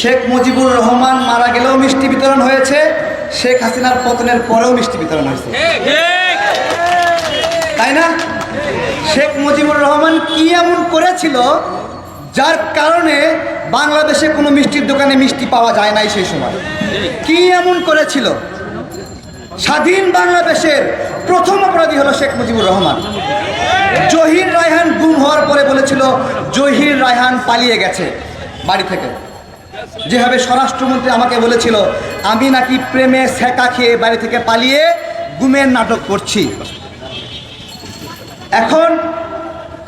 শেখ মুজিবুর রহমান মারা গেলেও মিষ্টি বিতরণ হয়েছে, শেখ হাসিনার পতনের পরেও মিষ্টি বিতরণ হয়েছে। তাই না? শেখ মুজিবুর রহমান কি এমন করেছিল যার কারণে বাংলাদেশে কোনো মিষ্টির দোকানে মিষ্টি পাওয়া যায় নাই সেই সময়? কি এমন করেছিল? স্বাধীন বাংলাদেশের প্রথম অপরাধী হলো শেখ মুজিবুর রহমান। জহির রায়হান গুম হওয়ার পরে বলেছিল, জহির রায়হান পালিয়ে গেছে বাড়ি থেকে। যেভাবে স্বরাষ্ট্রমন্ত্রী আমাকে বলেছিল, আমি নাকি প্রেমে সেকা খেয়ে বাড়ি থেকে পালিয়ে গুমের নাটক করছি। এখন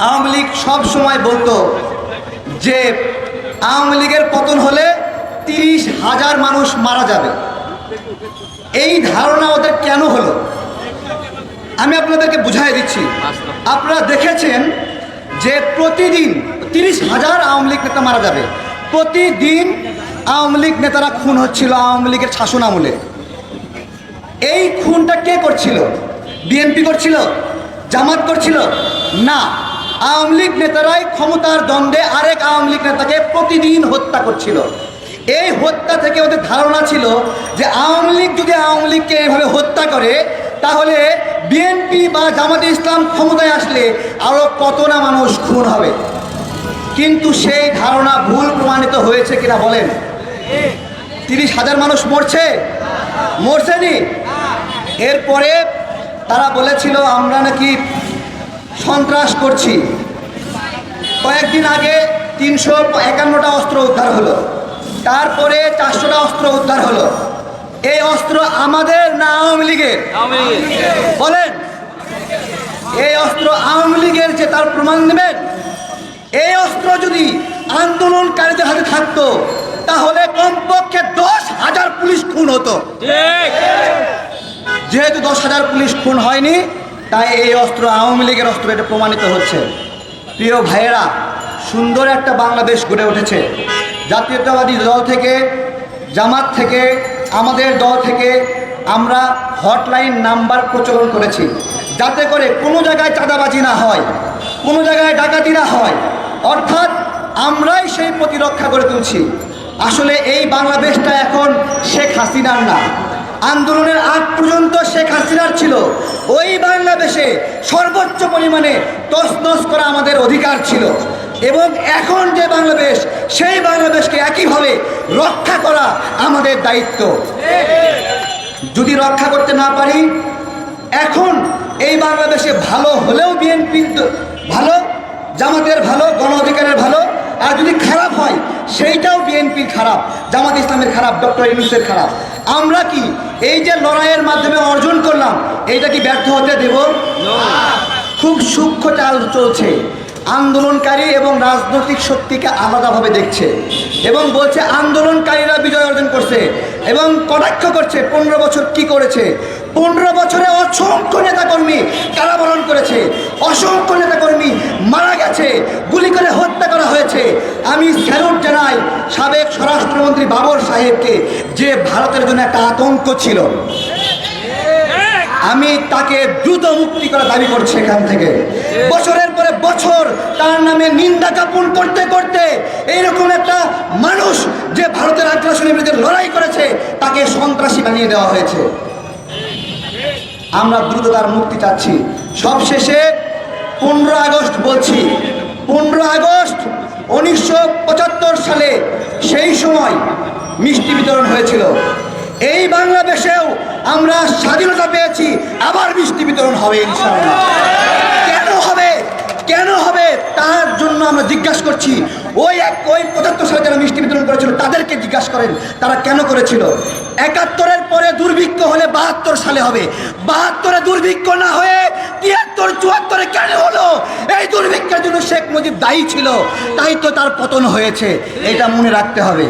আওয়ামী লীগ সবসময় বলতো যে, আওয়ামী লীগের পতন হলে তিরিশ হাজার মানুষ মারা যাবে। এই ধারণা ওদের কেন হলো? আমি আপনাদেরকে বুঝাই দিচ্ছি। আপনারা দেখেছেন যে প্রতিদিন তিরিশ হাজার আওয়ামী লীগ নেতা মারা যাবে। প্রতিদিন আওয়ামী লীগ নেতারা খুন হচ্ছিল, আওয়ামী লীগের শাসন আমলে। এই খুনটা কে করছিল? বিএনপি করছিল? জামাত করছিল? না। আওয়ামী লীগ নেতারাই ক্ষমতার দ্বন্দ্বে আরেক আওয়ামী লীগ নেতাকে প্রতিদিন হত্যা করছিল। এই হত্যা থেকে ওদের ধারণা ছিল যে আওয়ামী লীগ যদি আওয়ামী লীগকে এভাবে হত্যা করে, তাহলে বিএনপি বা জামাতে ইসলাম ক্ষমতায় আসলে আরও কত না মানুষ খুন হবে। কিন্তু সেই ধারণা ভুল প্রমাণিত হয়েছে কিনা বলেন। তিরিশ হাজার মানুষ মরছে? মরছে নি এরপরে তারা বলেছিল আমরা নাকি সন্ত্রাস করছি। কয়েকদিন আগে তিনশো একান্নটা অস্ত্র উদ্ধার হলো। তারপরে চারশোটা অস্ত্র উদ্ধার হলো। এই অস্ত্র আমাদের না আওয়ামী লীগের। বলেন এই অস্ত্র আওয়ামী লীগের যে তার প্রমাণ নেবেন? এই অস্ত্র যদি আন্দোলনকারীদের হাতে থাকতো তাহলে কমপক্ষে দশ হাজার পুলিশ খুন হতো। যেহেতু দশ হাজার পুলিশ খুন হয়নি তাই এই অস্ত্র আওয়ামী লীগের অস্ত্র এটা প্রমাণিত হচ্ছে। প্রিয় ভাইয়েরা সুন্দর একটা বাংলাদেশ গড়ে উঠেছে। জাতীয়তাবাদী দল থেকে জামাত থেকে আমাদের দল থেকে আমরা হটলাইন নাম্বার প্রচলন করেছি। যাতে করে কোনো জায়গায় চাঁদাবাজি না হয় কোনো জায়গায় ডাকাতি না হয় অর্থাৎ আমরাই সেই প্রতিরক্ষা করে তুলছি। আসলে এই বাংলাদেশটা এখন শেখ হাসিনার না। আন্দোলনের আগ পর্যন্ত শেখ হাসিনার ছিল। ওই বাংলাদেশে সর্বোচ্চ পরিমাণে তসনস করা আমাদের অধিকার ছিল। এবং এখন যে বাংলাদেশ, সেই বাংলাদেশকে একইভাবে রক্ষা করা আমাদের দায়িত্ব। যদি রক্ষা করতে না পারি, এখন এই বাংলাদেশে ভালো হলেও বিএনপির ভালো জামাতের ভালো গণ অধিকারের ভালো আর যদি খারাপ হয় সেইটাও বিএনপির খারাপ জামাত ইসলামের খারাপ ডক্টর ইউনুসের খারাপ। আমরা কি এই যে লড়াইয়ের মাধ্যমে অর্জন করলাম এইটা কি ব্যর্থ হতে দেব? খুব সূক্ষ্ম চাল চলছে। আন্দোলনকারী এবং রাজনৈতিক শক্তিকে আলাদাভাবে দেখছে এবং বলছে আন্দোলনকারীরা বিজয় অর্জন করছে এবং কটাক্ষ করছে পনেরো বছর কি করেছে? পনেরো বছরে অসংখ্য নেতাকর্মী কারাবরণ করেছে অসংখ্য গেছে গুলি করে হত্যা করা হয়েছে। আমি স্যালুট জানাই সাবেক স্বরাষ্ট্রমন্ত্রী বাবর সাহেবকে যে ভারতের জন্য একটা আতঙ্ক ছিল। আমি তাকে দ্রুত মুক্তি করার দাবি করছি এখান থেকে। বছরের পরে বছর তার নামে নিন্দা জ্ঞাপন করতে করতে এইরকম একটা মানুষ যে ভারতের আগ্রাসনের বিরুদ্ধে লড়াই করেছে, তাকে সন্ত্রাসী বানিয়ে দেওয়া হয়েছে। আমরা দ্রুত তার মুক্তি চাচ্ছি। সবশেষে পনেরো আগস্ট বলছি, পনেরো আগস্ট উনিশশো পঁচাত্তর সালে সেই সময় মিষ্টি বিতরণ হয়েছিল। এই বাংলাদেশেও আমরা স্বাধীনতা পেয়েছি, আবার মিষ্টি বিতরণ হবে কেন হবে? কেন হবে? তার জন্য আমরা জিজ্ঞাসা করছি। ওই এক, ওই পঁচাত্তর সালে যারা মিষ্টি বিতরণ করেছিল, তাদেরকে জিজ্ঞাসা করেন, তারা কেন করেছিল? একাত্তরের পরে দুর্ভিক্ষ হলে বাহাত্তর সালে হবে। বাহাত্তরে দুর্ভিক্ষ না হয়ে তিয়াত্তর চুয়াত্তরে কেন হলো এই দুর্ভিক্ষের জন্য শেখ মুজিব দায়ী ছিল তাই তো তার পতন হয়েছে। এটা মনে রাখতে হবে।